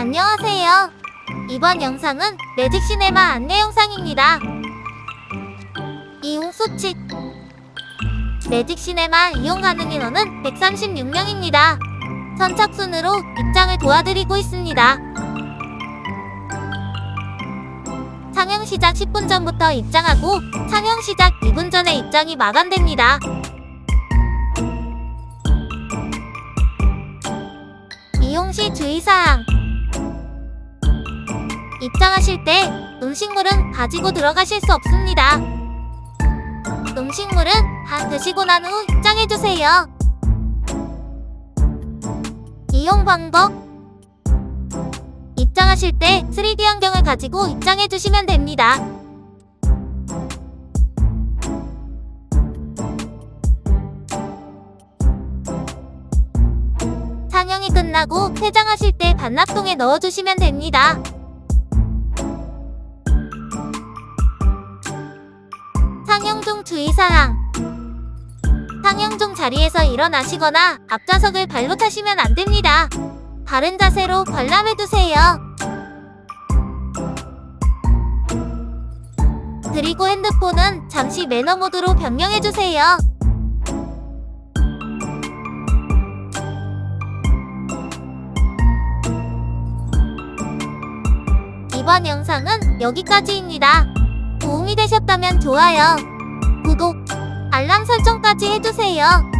안녕하세요. 이번 영상은 매직 시네마 안내 영상입니다. 이용 소칙 매직 시네마 이용 가능 인원은 136명입니다. 선착순으로 입장을 도와드리고 있습니다. 상영 시작 10분 전부터 입장하고 상영 시작 2분 전에 입장이 마감됩니다. 이용 시 주의사항 입장하실 때 음식물은 가지고 들어가실 수 없습니다. 음식물은 다 드시고 난 후 입장해주세요. 이용 방법 입장하실 때 3D 안경을 가지고 입장해주시면 됩니다. 상영이 끝나고 퇴장하실 때 반납통에 넣어주시면 됩니다. 상영 중 주의사항 상영 중 자리에서 일어나시거나 앞좌석을 발로 타시면 안 됩니다. 바른 자세로 관람해두세요. 그리고 핸드폰은 잠시 매너 모드로 변경해주세요. 이번 영상은 여기까지입니다. 좋아요, 구독, 알람 설정까지 해주세요.